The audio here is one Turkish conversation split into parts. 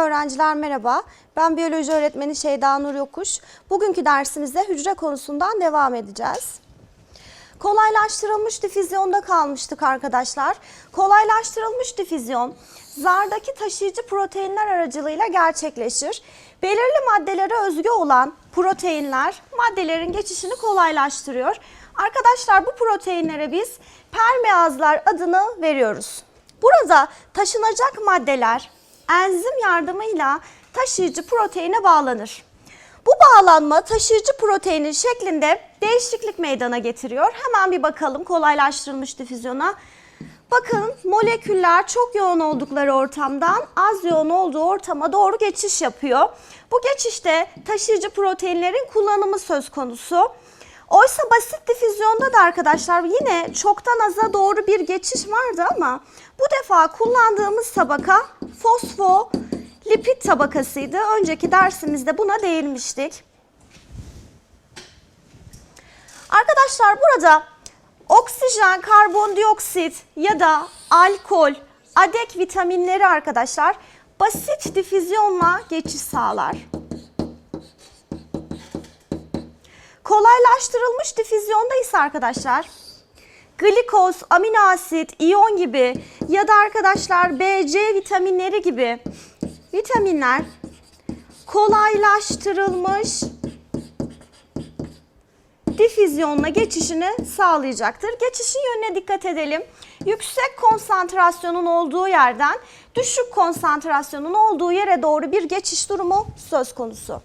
Öğrenciler merhaba. Ben biyoloji öğretmeni Şeyda Nur Yokuş. Bugünkü dersimizde hücre konusundan devam edeceğiz. Kolaylaştırılmış difüzyonda kalmıştık arkadaşlar. Kolaylaştırılmış difüzyon zardaki taşıyıcı proteinler aracılığıyla gerçekleşir. Belirli maddelere özgü olan proteinler maddelerin geçişini kolaylaştırıyor. Arkadaşlar bu proteinlere biz permeazlar adını veriyoruz. Burada taşınacak maddeler enzim yardımıyla taşıyıcı proteine bağlanır. Bu bağlanma taşıyıcı proteinin şeklinde değişiklik meydana getiriyor. Hemen bir bakalım kolaylaştırılmış difüzyona. Bakın moleküller çok yoğun oldukları ortamdan az yoğun olduğu ortama doğru geçiş yapıyor. Bu geçişte taşıyıcı proteinlerin kullanımı söz konusu. Oysa basit difüzyonda da arkadaşlar yine çoktan aza doğru bir geçiş vardı ama bu defa kullandığımız tabaka fosfolipid tabakasıydı. Önceki dersimizde buna değinmiştik. Arkadaşlar burada oksijen, karbondioksit ya da alkol, adek vitaminleri arkadaşlar basit difüzyonla geçiş sağlar. Kolaylaştırılmış difüzyonda ise arkadaşlar glikoz, amino asit, iyon gibi ya da arkadaşlar B, C vitaminleri gibi vitaminler kolaylaştırılmış difüzyonla geçişini sağlayacaktır. Geçişin yönüne dikkat edelim. Yüksek konsantrasyonun olduğu yerden düşük konsantrasyonun olduğu yere doğru bir geçiş durumu söz konusu.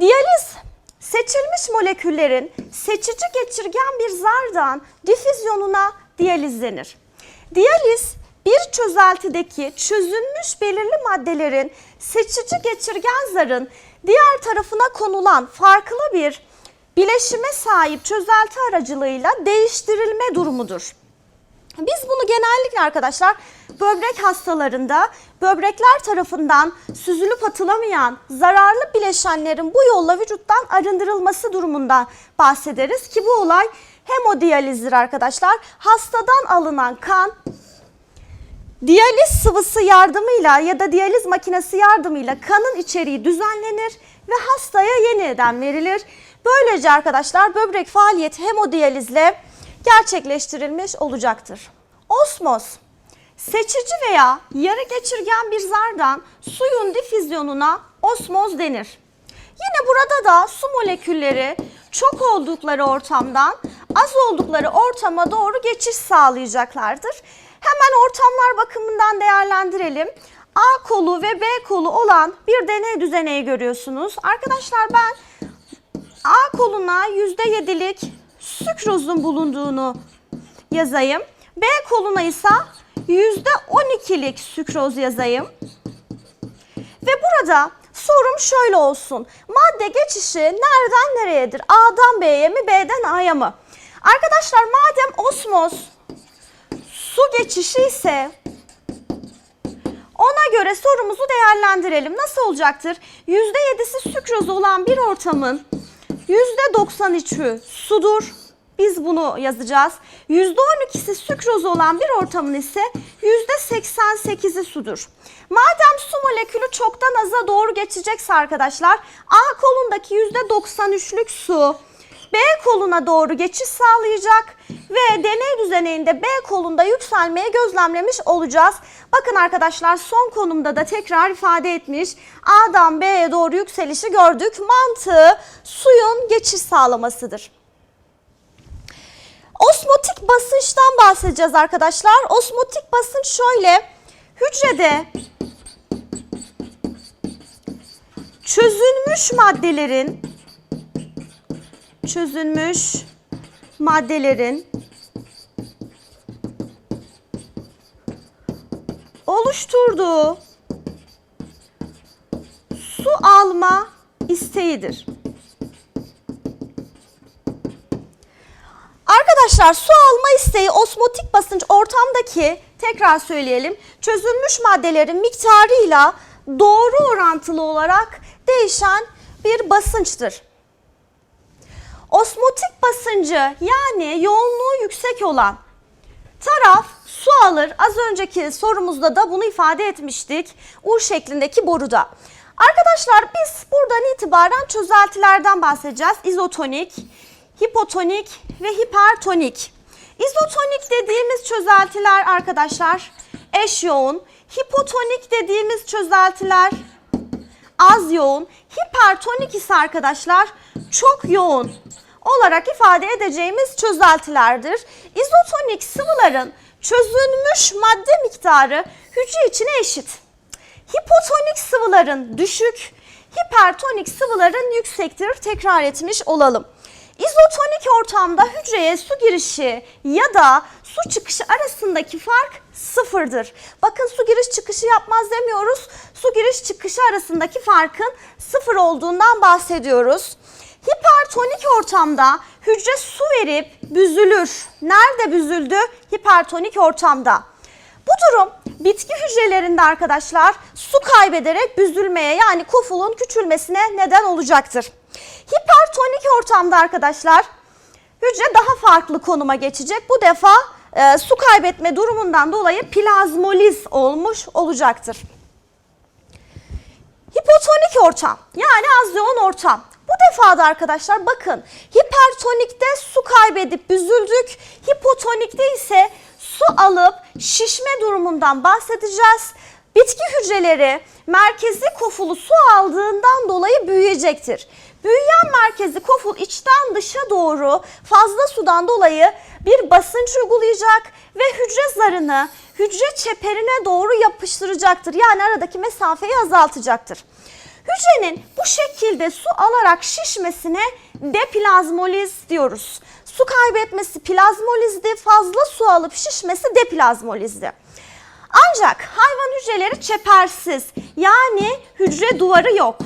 Diyaliz seçilmiş moleküllerin seçici geçirgen bir zardan difüzyonuna diyaliz denir. Diyaliz bir çözeltideki çözünmüş belirli maddelerin seçici geçirgen zarın diğer tarafına konulan farklı bir bileşime sahip çözelti aracılığıyla değiştirilme durumudur. Biz bunu genellikle arkadaşlar böbrek hastalarında böbrekler tarafından süzülüp atılamayan zararlı bileşenlerin bu yolla vücuttan arındırılması durumundan bahsederiz ki bu olay hemodiyalizdir arkadaşlar. Hastadan alınan kan diyaliz sıvısı yardımıyla ya da diyaliz makinesi yardımıyla kanın içeriği düzenlenir ve hastaya yeniden verilir. Böylece arkadaşlar böbrek faaliyeti hemodiyalizle gerçekleştirilmiş olacaktır. Osmoz seçici veya yarı geçirgen bir zardan suyun difüzyonuna osmoz denir. Yine burada da su molekülleri çok oldukları ortamdan az oldukları ortama doğru geçiş sağlayacaklardır. Hemen ortamlar bakımından değerlendirelim. A kolu ve B kolu olan bir deney düzeneği görüyorsunuz. Arkadaşlar ben A koluna %7'lik sükrozun bulunduğunu yazayım. B koluna ise %12'lik sükroz yazayım. Ve burada sorum şöyle olsun. Madde geçişi nereden nereyedir? A'dan B'ye mi, B'den A'ya mı? Arkadaşlar madem osmoz su geçişi ise ona göre sorumuzu değerlendirelim. Nasıl olacaktır? %7'si sükroz olan bir ortamın %93'ü sudur. Biz bunu yazacağız. %12'si sükroz olan bir ortamın ise %88'i sudur. Madem su molekülü çoktan aza doğru geçecekse arkadaşlar A kolundaki %93'lük su B koluna doğru geçiş sağlayacak ve deney düzeninde B kolunda yükselmeye gözlemlemiş olacağız. Bakın arkadaşlar son konumda da tekrar ifade etmiş. A'dan B'ye doğru yükselişi gördük. Mantığı suyun geçiş sağlamasıdır. Osmotik basınçtan bahsedeceğiz arkadaşlar. Osmotik basınç şöyle. Hücrede çözülmüş maddelerin çözülmüş maddelerin oluşturduğu su alma isteğidir. Arkadaşlar su alma isteği osmotik basınç ortamdaki tekrar söyleyelim çözülmüş maddelerin miktarıyla doğru orantılı olarak değişen bir basınçtır. Osmotik basıncı yani yoğunluğu yüksek olan Taraf su alır. Az önceki sorumuzda da bunu ifade etmiştik. U şeklindeki boruda. Arkadaşlar biz buradan itibaren çözeltilerden bahsedeceğiz. İzotonik, hipotonik ve hipertonik. İzotonik dediğimiz çözeltiler arkadaşlar eş yoğun. Hipotonik dediğimiz çözeltiler az yoğun. Hipertonik ise arkadaşlar çok yoğun olarak ifade edeceğimiz çözeltilerdir. İzotonik sıvıların çözülmüş madde miktarı hücre içine eşit. Hipotonik sıvıların düşük, hipertonik sıvıların yüksektir. Tekrar etmiş olalım. İzotonik ortamda hücreye su girişi ya da su çıkışı arasındaki fark sıfırdır. Bakın su giriş çıkışı yapmaz demiyoruz. Su giriş çıkışı arasındaki farkın sıfır olduğundan bahsediyoruz. Hipertonik ortamda hücre su verip büzülür. Nerede büzüldü? Hipertonik ortamda. Bu durum bitki hücrelerinde arkadaşlar su kaybederek büzülmeye yani kufulun küçülmesine neden olacaktır. Hipertonik ortamda arkadaşlar hücre daha farklı konuma geçecek. Bu defa e, su kaybetme durumundan dolayı plazmoliz olmuş olacaktır. Hipotonik ortam yani az yoğun ortam. Bu defa da arkadaşlar bakın hipertonikte su kaybedip büzüldük. Hipotonikte ise su alıp şişme durumundan bahsedeceğiz. Bitki hücreleri merkezi kofulu su aldığından dolayı büyüyecektir. Büyüyen merkezi koful içten dışa doğru fazla sudan dolayı bir basınç uygulayacak ve hücre zarını hücre çeperine doğru yapıştıracaktır. Yani aradaki mesafeyi azaltacaktır. Hücrenin bu şekilde su alarak şişmesine deplazmoliz diyoruz. Su kaybetmesi plazmolizdi, fazla su alıp şişmesi deplazmolizdi. Ancak hayvan hücreleri çepersiz yani hücre duvarı yok.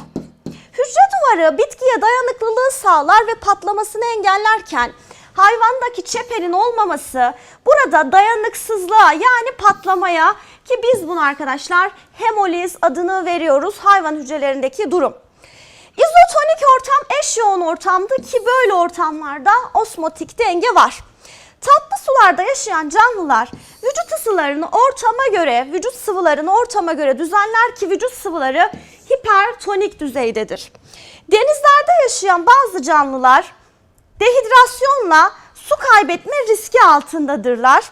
Hücre duvarı bitkiye dayanıklılığı sağlar ve patlamasını engellerken hayvandaki çeperin olmaması burada dayanıksızlığa yani patlamaya ki biz bunu arkadaşlar hemoliz adını veriyoruz hayvan hücrelerindeki durum. İzotonik ortam eş yoğun ortamdı ki böyle ortamlarda osmotik denge var. Tatlı sularda yaşayan canlılar vücut ısılarını ortama göre, vücut sıvılarını ortama göre düzenler ki vücut sıvıları hipertonik düzeydedir. Denizlerde yaşayan bazı canlılar dehidrasyonla su kaybetme riski altındadırlar.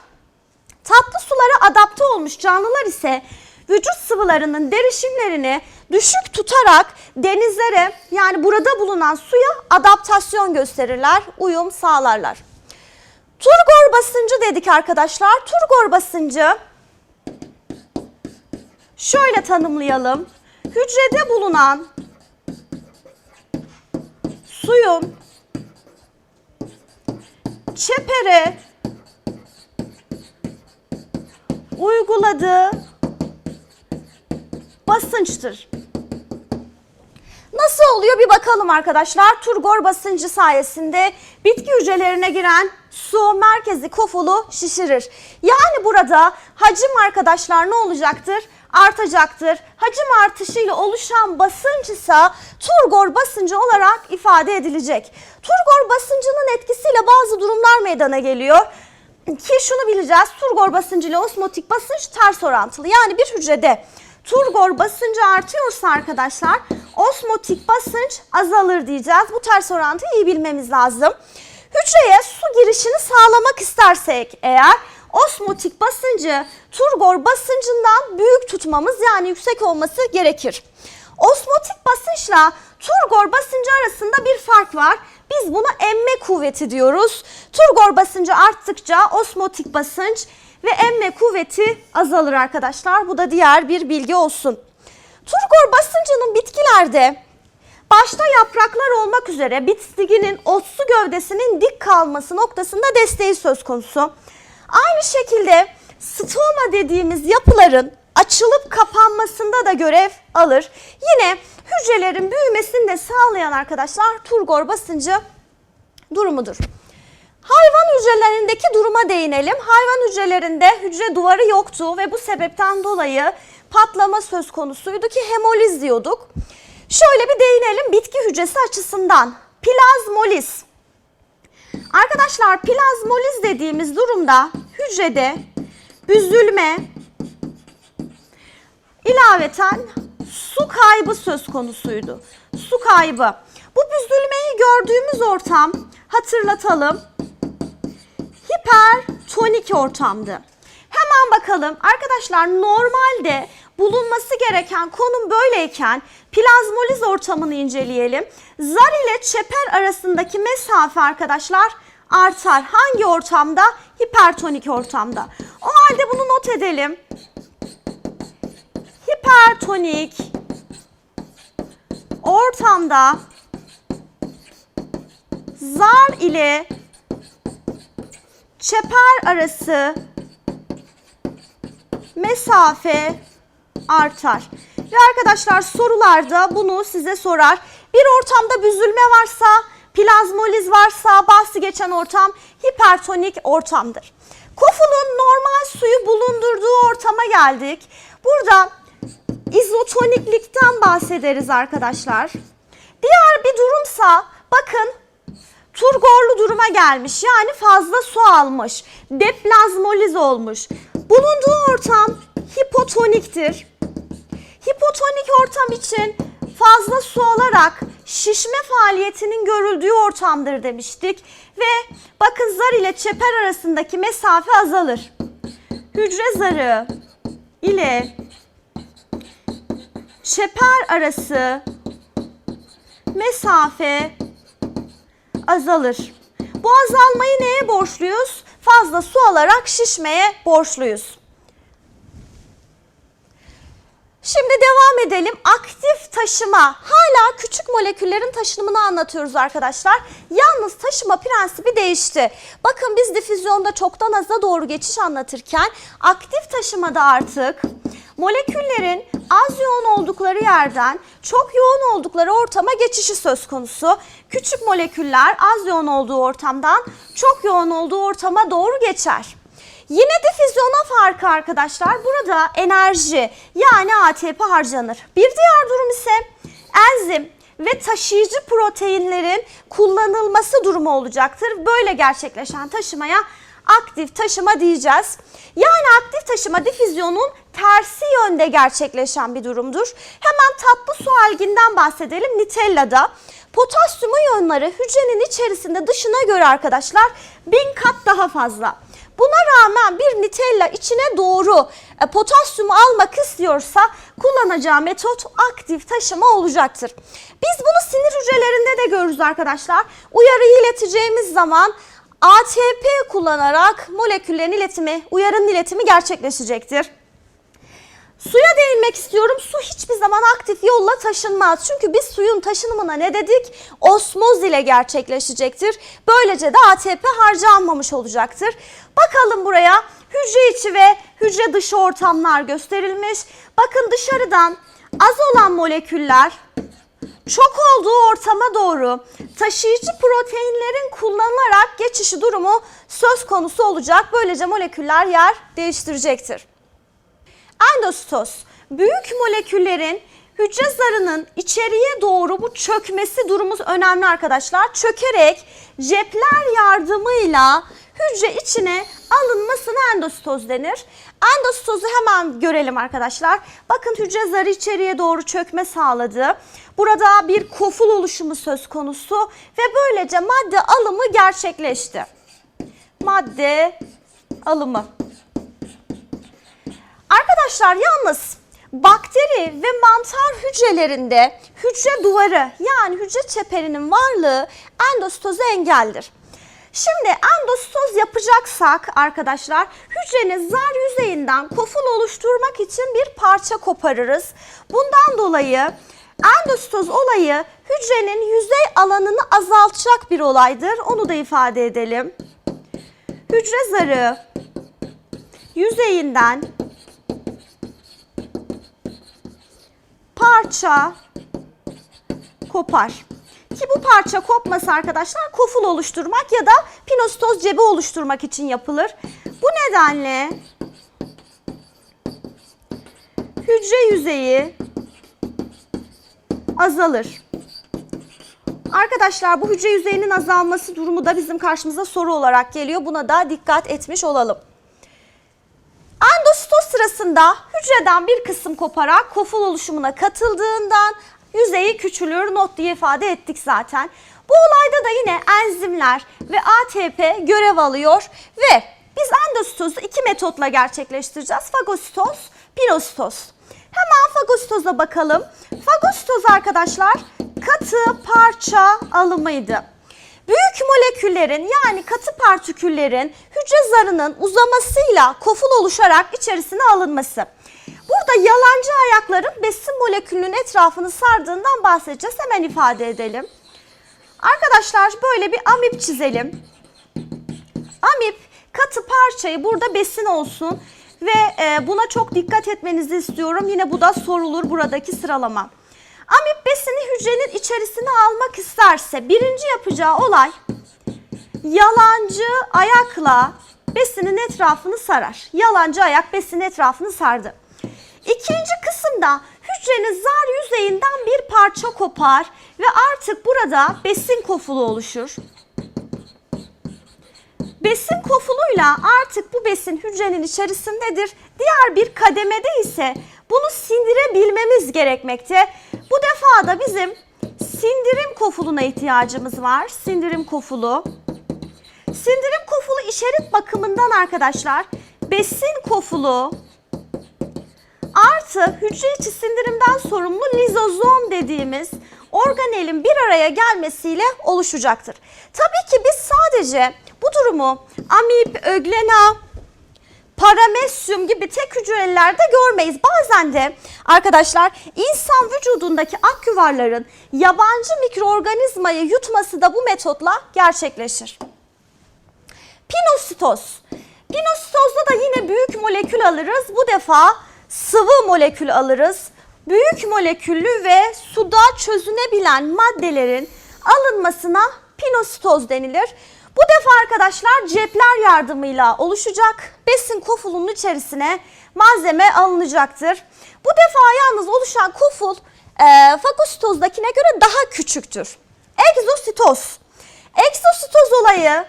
Tatlı sulara adapte olmuş canlılar ise vücut sıvılarının derişimlerini düşük tutarak denizlere yani burada bulunan suya adaptasyon gösterirler, uyum sağlarlar. Turgor basıncı dedik arkadaşlar. Turgor basıncı şöyle tanımlayalım. Hücrede bulunan suyun çepere uyguladığı basınçtır. Nasıl oluyor bir bakalım arkadaşlar. Turgor basıncı sayesinde bitki hücrelerine giren su merkezi kofulu şişirir. Yani burada hacim arkadaşlar ne olacaktır? Artacaktır. Hacim artışıyla oluşan basınç ise turgor basıncı olarak ifade edilecek. Turgor basıncının etkisiyle bazı durumlar meydana geliyor. Ki şunu bileceğiz. Turgor basıncı ile osmotik basınç ters orantılı. Yani bir hücrede turgor basıncı artıyorsa arkadaşlar osmotik basınç azalır diyeceğiz. Bu ters orantıyı iyi bilmemiz lazım. Hücreye su girişini sağlamak istersek eğer osmotik basıncı turgor basıncından büyük tutmamız yani yüksek olması gerekir. Osmotik basınçla turgor basıncı arasında bir fark var. Biz buna emme kuvveti diyoruz. Turgor basıncı arttıkça osmotik basınç ve emme kuvveti azalır arkadaşlar. Bu da diğer bir bilgi olsun. Turgor basıncının bitkilerde başta yapraklar olmak üzere bitkinin otsu gövdesinin dik kalması noktasında desteği söz konusu. Aynı şekilde stoma dediğimiz yapıların açılıp kapanmasında da görev alır. Yine hücrelerin büyümesini de sağlayan arkadaşlar turgor basıncı durumudur. Hayvan hücrelerindeki duruma değinelim. Hayvan hücrelerinde hücre duvarı yoktu ve bu sebepten dolayı patlama söz konusuydu ki hemoliz diyorduk. Şöyle bir değinelim bitki hücresi açısından. Plazmoliz. Arkadaşlar plazmoliz dediğimiz durumda hücrede büzülme, ilaveten su kaybı söz konusuydu. Su kaybı. Bu büzülmeyi gördüğümüz ortam hatırlatalım. Hipertonik ortamdı. Hemen bakalım arkadaşlar normalde bulunması gereken konum böyleyken plazmoliz ortamını inceleyelim. Zar ile çeper arasındaki mesafe arkadaşlar artar. Hangi ortamda? Hipertonik ortamda. O halde bunu not edelim. Hipertonik ortamda zar ile çeper arası mesafe artar. Ve arkadaşlar sorularda bunu size sorar. Bir ortamda büzülme varsa, plazmoliz varsa bahsi geçen ortam hipertonik ortamdır. Kofulun normal suyu bulundurduğu ortama geldik. Burada izotoniklikten bahsederiz arkadaşlar. Diğer bir durumsa bakın turgorlu duruma gelmiş. Yani fazla su almış. Deplazmoliz olmuş. Bulunduğu ortam hipotoniktir. Hipotonik ortam için fazla su alarak şişme faaliyetinin görüldüğü ortamdır demiştik. Ve bakın zar ile çeper arasındaki mesafe azalır. Hücre zarı ile çeper arası mesafe azalır. Bu azalmayı neye borçluyuz? Fazla su alarak şişmeye borçluyuz. Şimdi devam edelim. Aktif taşıma. Hala küçük moleküllerin taşınımını anlatıyoruz arkadaşlar. Yalnız taşıma prensibi değişti. Bakın biz difüzyonda çoktan aza doğru geçiş anlatırken aktif taşımada artık moleküllerin az yoğun oldukları yerden çok yoğun oldukları ortama geçişi söz konusu. Küçük moleküller az yoğun olduğu ortamdan çok yoğun olduğu ortama doğru geçer. Yine difüzyona farkı arkadaşlar burada enerji yani ATP harcanır. Bir diğer durum ise enzim ve taşıyıcı proteinlerin kullanılması durumu olacaktır. Böyle gerçekleşen taşımaya aktif taşıma diyeceğiz. Yani aktif taşıma difüzyonun tersi yönde gerçekleşen bir durumdur. Hemen tatlı su alginden bahsedelim Nitella'da. Potasyum iyonları hücrenin içerisinde dışına göre arkadaşlar bin kat daha fazla. Buna rağmen bir Nutella içine doğru e, potasyumu almak istiyorsa kullanacağı metot aktif taşıma olacaktır. Biz bunu sinir hücrelerinde de görürüz arkadaşlar. Uyarıyı ileteceğimiz zaman ATP kullanarak moleküllerin iletimi, uyarının iletimi gerçekleşecektir. Suya değinmek istiyorum. Su hiçbir zaman aktif yolla taşınmaz. Çünkü biz suyun taşınımına ne dedik? Osmoz ile gerçekleşecektir. Böylece de ATP harcanmamış olacaktır. Bakalım buraya hücre içi ve hücre dışı ortamlar gösterilmiş. Bakın dışarıdan az olan moleküller çok olduğu ortama doğru taşıyıcı proteinlerin kullanılarak geçişi durumu söz konusu olacak. Böylece moleküller yer değiştirecektir. Endostoz, büyük moleküllerin hücre zarının içeriye doğru bu çökmesi durumu önemli arkadaşlar. Çökerek cepler yardımıyla hücre içine alınmasına endostoz denir. Endostozu hemen görelim arkadaşlar. Bakın hücre zarı içeriye doğru çökme sağladı. Burada bir koful oluşumu söz konusu ve böylece madde alımı gerçekleşti. Madde alımı. Arkadaşlar yalnız bakteri ve mantar hücrelerinde hücre duvarı yani hücre çeperinin varlığı endostozu engeldir. Şimdi endostoz yapacaksak arkadaşlar hücrenin zar yüzeyinden koful oluşturmak için bir parça koparırız. Bundan dolayı endostoz olayı hücrenin yüzey alanını azaltacak bir olaydır. Onu da ifade edelim. Hücre zarı yüzeyinden parça kopar. Ki bu parça kopması arkadaşlar koful oluşturmak ya da pinostoz cebi oluşturmak için yapılır. Bu nedenle hücre yüzeyi azalır. Arkadaşlar bu hücre yüzeyinin azalması durumu da bizim karşımıza soru olarak geliyor. Buna da dikkat etmiş olalım. Fagostoz sırasında hücreden bir kısım koparak koful oluşumuna katıldığından yüzeyi küçülür not diye ifade ettik zaten. Bu olayda da yine enzimler ve ATP görev alıyor ve biz endositozu iki metotla gerçekleştireceğiz. Fagositoz, pinositoz. Hemen fagositoza bakalım. Fagositoz arkadaşlar katı parça alımıydı. Büyük moleküllerin yani katı partiküllerin hücre zarının uzamasıyla koful oluşarak içerisine alınması. Burada yalancı ayakların besin molekülünün etrafını sardığından bahsedeceğiz. Hemen ifade edelim. Arkadaşlar böyle bir amip çizelim. Amip katı parçayı burada besin olsun ve e, buna çok dikkat etmenizi istiyorum. Yine bu da sorulur buradaki sıralama. Amip besini hücrenin içerisine almak isterse birinci yapacağı olay yalancı ayakla besinin etrafını sarar. Yalancı ayak besinin etrafını sardı. İkinci kısımda hücrenin zar yüzeyinden bir parça kopar ve artık burada besin kofulu oluşur. Besin kofuluyla artık bu besin hücrenin içerisindedir. Diğer bir kademede ise bunu sindirebilmemiz gerekmekte. Bu defa da bizim sindirim kofuluna ihtiyacımız var. Sindirim kofulu. Sindirim kofulu işaret bakımından arkadaşlar besin kofulu artı hücre içi sindirimden sorumlu lizozom dediğimiz organelin bir araya gelmesiyle oluşacaktır. Tabii ki biz sadece bu durumu amip, öglena, paramesyum gibi tek hücrelerde görmeyiz. Bazen de arkadaşlar insan vücudundaki ak yuvarların yabancı mikroorganizmayı yutması da bu metotla gerçekleşir. Pinositoz. Pinositozda da yine büyük molekül alırız. Bu defa sıvı molekül alırız. Büyük moleküllü ve suda çözünebilen maddelerin alınmasına pinositoz denilir. Bu defa arkadaşlar cepler yardımıyla oluşacak. Besin kofulunun içerisine malzeme alınacaktır. Bu defa yalnız oluşan koful e, fagositozdakine göre daha küçüktür. Egzositoz. Egzositoz olayı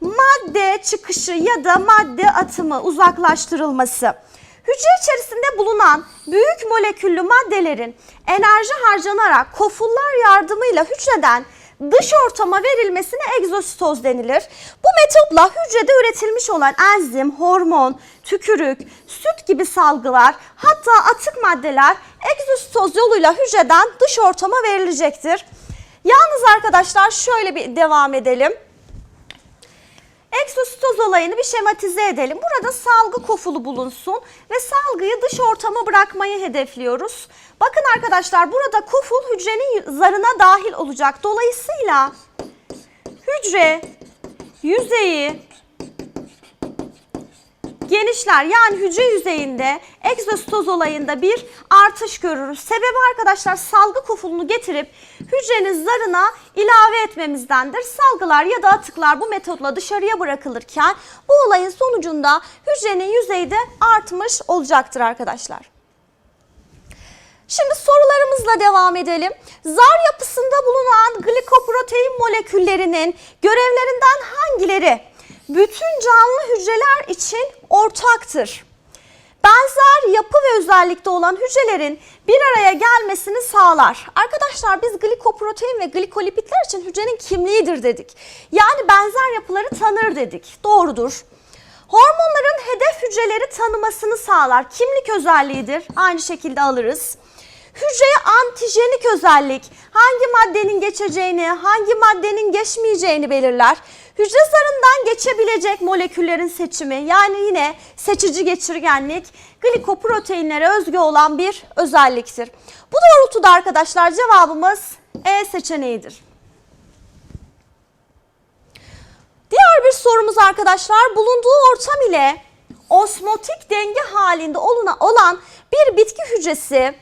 madde çıkışı ya da madde atımı uzaklaştırılması. Hücre içerisinde bulunan büyük moleküllü maddelerin enerji harcanarak kofullar yardımıyla hücreden dış ortama verilmesine egzositoz denilir. Bu metotla hücrede üretilmiş olan enzim, hormon, tükürük, süt gibi salgılar hatta atık maddeler egzositoz yoluyla hücreden dış ortama verilecektir. Yalnız arkadaşlar şöyle bir devam edelim. Eksositoz olayını bir şematize edelim. Burada salgı kofulu bulunsun ve salgıyı dış ortama bırakmayı hedefliyoruz. Bakın arkadaşlar burada koful hücrenin zarına dahil olacak. Dolayısıyla hücre yüzeyi genişler. Yani hücre yüzeyinde egzositoz olayında bir artış görürüz. Sebebi arkadaşlar salgı kofulunu getirip hücrenin zarına ilave etmemizdendir. Salgılar ya da atıklar bu metotla dışarıya bırakılırken bu olayın sonucunda hücrenin yüzeyi de artmış olacaktır arkadaşlar. Şimdi sorularımızla devam edelim. Zar yapısında bulunan glikoprotein moleküllerinin görevlerinden hangileri bütün canlı hücreler için ortaktır? Benzer yapı ve özellikte olan hücrelerin bir araya gelmesini sağlar. Arkadaşlar biz glikoprotein ve glikolipitler için hücrenin kimliğidir dedik. Yani benzer yapıları tanır dedik. Doğrudur. Hormonların hedef hücreleri tanımasını sağlar. Kimlik özelliğidir. Aynı şekilde alırız. Hücreye antijenik özellik hangi maddenin geçeceğini, hangi maddenin geçmeyeceğini belirler. Hücre zarından geçebilecek moleküllerin seçimi yani yine seçici geçirgenlik glikoproteinlere özgü olan bir özelliktir. Bu doğrultuda arkadaşlar cevabımız E seçeneğidir. Diğer bir sorumuz arkadaşlar bulunduğu ortam ile osmotik denge halinde olan bir bitki hücresi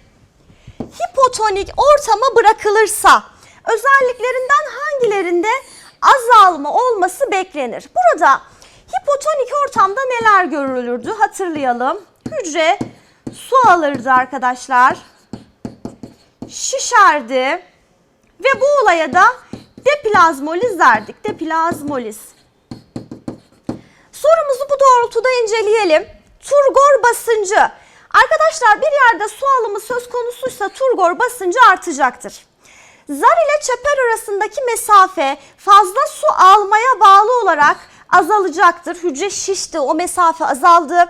hipotonik ortama bırakılırsa özelliklerinden hangilerinde azalma olması beklenir? Burada hipotonik ortamda neler görülürdü hatırlayalım. Hücre su alırdı arkadaşlar. Şişerdi ve bu olaya da deplazmoliz derdik. Deplazmoliz. Sorumuzu bu doğrultuda inceleyelim. Turgor basıncı. Arkadaşlar bir yerde su alımı söz konusuysa turgor basıncı artacaktır. Zar ile çeper arasındaki mesafe fazla su almaya bağlı olarak azalacaktır. Hücre şişti, o mesafe azaldı.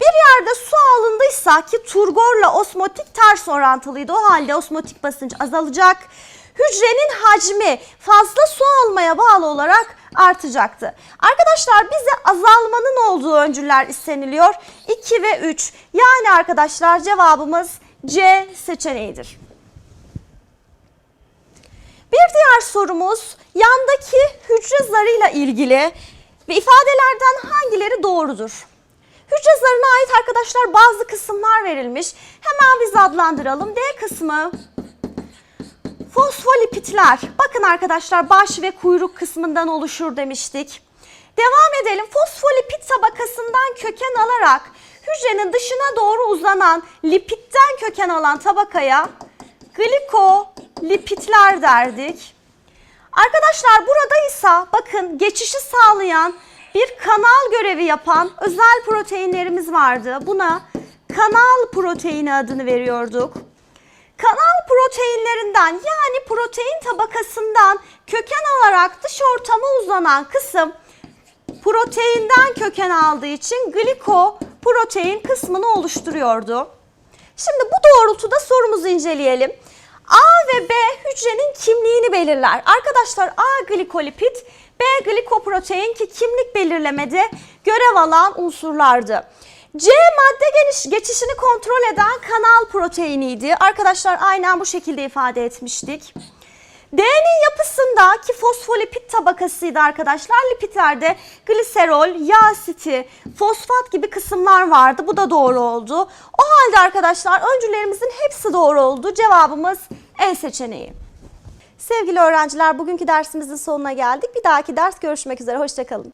Bir yerde su alındıysa ki turgorla osmotik ters orantılıydı. O halde osmotik basınç azalacak. Hücrenin hacmi fazla su almaya bağlı olarak artacaktı. Arkadaşlar bize azalmanın olduğu öncüller isteniliyor. 2 ve 3. Yani arkadaşlar cevabımız C seçeneğidir. Bir diğer sorumuz yandaki hücre zarıyla ilgili ve ifadelerden hangileri doğrudur? Hücre zarına ait arkadaşlar bazı kısımlar verilmiş. Hemen biz adlandıralım. D kısmı fosfolipitler. Bakın arkadaşlar baş ve kuyruk kısmından oluşur demiştik. Devam edelim. Fosfolipid tabakasından köken alarak hücrenin dışına doğru uzanan lipitten köken alan tabakaya glikolipitler derdik. Arkadaşlar burada ise bakın geçişi sağlayan bir kanal görevi yapan özel proteinlerimiz vardı. Buna kanal proteini adını veriyorduk. Kanal proteinlerinden yani protein tabakasından köken alarak dış ortama uzanan kısım proteinden köken aldığı için glikoprotein kısmını oluşturuyordu. Şimdi bu doğrultuda sorumuzu inceleyelim. A ve B hücrenin kimliğini belirler. Arkadaşlar A glikolipid, B glikoprotein ki kimlik belirlemede görev alan unsurlardı. C madde geniş geçişini kontrol eden kanal proteiniydi. Arkadaşlar aynen bu şekilde ifade etmiştik. D'nin yapısında ki fosfolipid tabakasıydı arkadaşlar. Lipidlerde gliserol, yağ asiti, fosfat gibi kısımlar vardı. Bu da doğru oldu. O halde arkadaşlar öncülerimizin hepsi doğru oldu. Cevabımız E seçeneği. Sevgili öğrenciler bugünkü dersimizin sonuna geldik. Bir dahaki ders görüşmek üzere. Hoşçakalın.